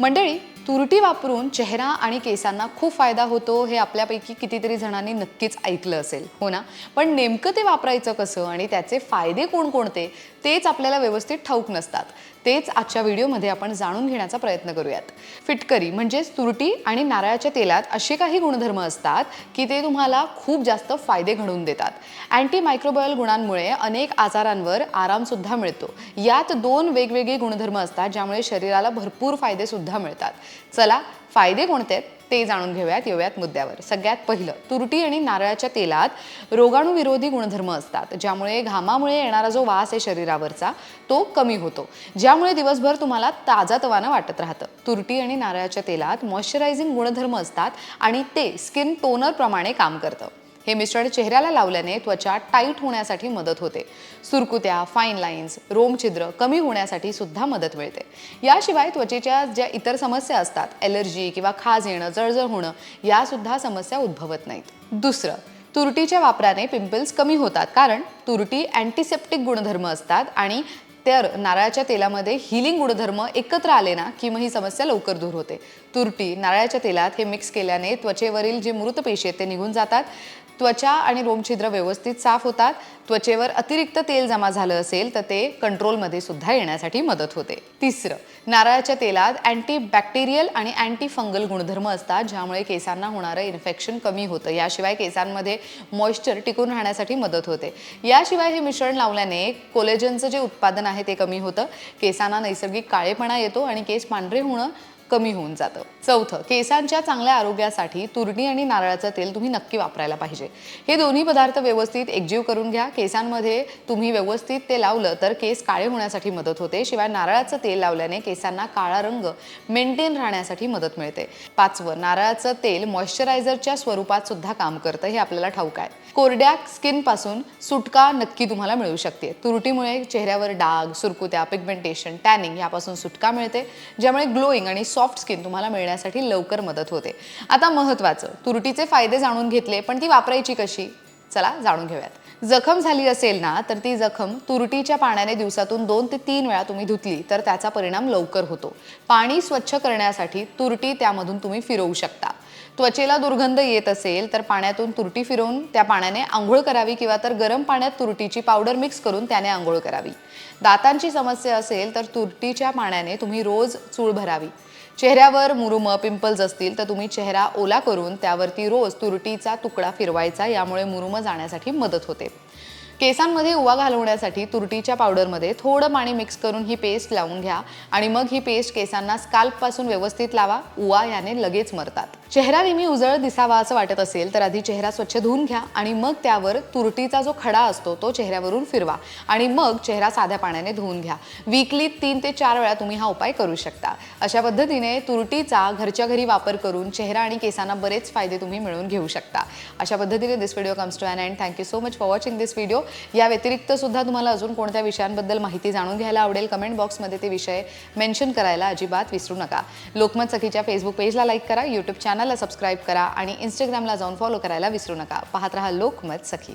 मंडळी तुरटी वापरून चेहरा आणि केसांना खूप फायदा होतो हे आपल्यापैकी कितीतरी जणांनी नक्कीच ऐकलं असेल. हो ना? पण नेमकं ते वापरायचं कसं आणि त्याचे फायदे कोणकोणते तेच आपल्याला व्यवस्थित ठाऊक नसतात. तेच आजच्या व्हिडिओमध्ये आपण जाणून घेण्याचा प्रयत्न करूयात. फिटकरी म्हणजेच तुरटी आणि नारळाच्या तेलात असे काही गुणधर्म असतात की ते तुम्हाला खूप जास्त फायदे घडवून देतात. अँटी मायक्रोबायल गुणांमुळे अनेक आजारांवर आरामसुद्धा मिळतो. यात दोन वेगवेगळे गुणधर्म असतात ज्यामुळे शरीराला भरपूर फायदेसुद्धा मिळतात. चला फायदे कोणते आहेत ते जाणून घेऊयात येऊयात मुद्द्यावर. सगळ्यात पहिलं तुरटी आणि नारळाच्या तेलात रोगाणुविरोधी गुणधर्म असतात ज्यामुळे घामामुळे येणारा जो वास आहे शरीरावरचा तो कमी होतो. ज्यामुळे दिवसभर तुम्हाला ताजातवानं वाटत राहतं. तुरटी आणि नारळाच्या तेलात मॉइश्चरायझिंग गुणधर्म असतात आणि ते स्किन टोनर प्रमाणे काम करतं. हे मिश्रण चेहऱ्याला लावल्याने त्वचा टाईट होण्यासाठी मदत होते. सुरकुत्या फाईन लाईन्स रोम छिद्र कमी होण्यासाठी सुद्धा मदत मिळते. याशिवाय त्वचेच्या ज्या इतर समस्या असतात ॲलर्जी किंवा खाज येणं जळजळ होणं यासुद्धा समस्या उद्भवत नाहीत. दुसरं तुरटीच्या वापराने पिंपल्स कमी होतात कारण तुरटी अँटीसेप्टिक गुणधर्म असतात आणि तर नारळाच्या तेलामध्ये हिलिंग गुणधर्म एकत्र आले ना की मग ही समस्या लवकर दूर होते. तुरटी नारळाच्या तेलात हे मिक्स केल्याने त्वचेवरील जे मृत पेशी आहेत ते निघून जातात. त्वचा आणि रोमछिद्र व्यवस्थित साफ होतात. त्वचेवर अतिरिक्त तेल जमा झालं असेल तर ते कंट्रोलमध्ये सुद्धा येण्यासाठी मदत होते. तिसरं नारळाच्या तेलात अँटी बॅक्टेरियल आणि अँटी फंगल गुणधर्म असतात ज्यामुळे केसांना होणारं इन्फेक्शन कमी होतं. याशिवाय केसांमध्ये मॉइश्चर टिकून राहण्यासाठी मदत होते. याशिवाय हे मिश्रण लावल्याने कोलेजनचं जे उत्पादन आहे ते कमी होतं. केसांना नैसर्गिक काळेपणा येतो आणि केस पांढरे होणं कमी होऊन जातं. चौथं केसांच्या चांगल्या आरोग्यासाठी तुरटी आणि नारळाचं तेल तुम्ही नक्की वापरायला पाहिजे. हे दोन्ही पदार्थ व्यवस्थित एकजीव करून घ्या. केसांमध्ये तुम्ही व्यवस्थित ते लावलं तर केस काळे होण्यासाठी मदत होते. शिवाय नारळाचं तेल लावल्याने केसांना काळा रंग मेंटेन राहण्यासाठी मदत मिळते. पाचवं नारळाचं तेल मॉइश्चरायझरच्या स्वरूपात सुद्धा काम करतं. हे आपल्याला ठाऊक आहे. कोरड्या स्किनपासून सुटका नक्की तुम्हाला मिळू शकते. तुरटीमुळे चेहऱ्यावर डाग सुरकुत्या पिगमेंटेशन टॅनिंग यापासून सुटका मिळते ज्यामुळे ग्लोईंग आणि सॉफ्ट स्किन तुम्हाला मिळण्यासाठी लवकर मदत होते. आता महत्त्वाचं तुरटीचे फायदे जाणून घेतले पण ती वापरायची कशी? चला जाणून घेऊयात. जखम झाली असेल ना तर ती जखम तुरटीच्या पाण्याने दिवसातून दोन ते तीन वेळा तुम्ही धुतली तर त्याचा परिणाम लवकर होतो. पाणी स्वच्छ करण्यासाठी तुरटी त्यामधून तुम्ही फिरवू शकता. त्वचेला दुर्गंध येत असेल तर पाण्यातून तुरटी फिरवून त्या पाण्याने आंघोळ करावी किंवा तर गरम पाण्यात तुरटीची पावडर मिक्स करून त्याने आंघोळ करावी. दातांची समस्या असेल तर तुरटीच्या पाण्याने तुम्ही रोज चूळ भरावी. चेहऱ्यावर मुरुम पिंपल्स असतील तर तुम्ही चेहरा ओला करून त्यावरती रोज तुरटीचा तुकडा फिरवायचा यामुळे मुरुम जाण्यासाठी मदत होते. केसांमध्ये उवा घालवण्यासाठी तुरटीच्या पावडरमध्ये थोडं पाणी मिक्स करून ही पेस्ट लावून घ्या. आणि मग ही पेस्ट केसांना स्काल्पपासून व्यवस्थित लावा. उवा याने लगेच मरतात. चेहरा नेहमी उजळ दिसावा असं वाटत असेल तर आधी चेहरा स्वच्छ धुवून घ्या आणि मग त्यावर तुरटीचा जो खडा असतो तो चेहऱ्यावरून फिरवा. आणि मग चेहरा साध्या पाण्याने धुवून घ्या. वीकली तीन ते चार वेळा तुम्ही हा उपाय करू शकता. अशा पद्धतीने तुरटीचा घरच्या घरी वापर करून चेहरा आणि केसांना बरेच फायदे तुम्ही मिळवून घेऊ शकता. अशा पद्धतीने this video comes to and thank you so much for watching this video या व्यतिरिक्त सुद्धा तुम्हाला अजून कोणत्या विषयांबद्दल माहिती जाणून घ्यायला आवडेल कमेंट बॉक्समध्ये ते विषय मेन्शन करायला अजिबात विसरू नका. लोकमत सखीच्या फेसबुक पेजला लाईक करा यूट्यूब चॅनलला सबस्क्राईब करा आणि इंस्टाग्रामला जाऊन फॉलो करायला विसरू नका. पाहत रहा लोकमत सखी.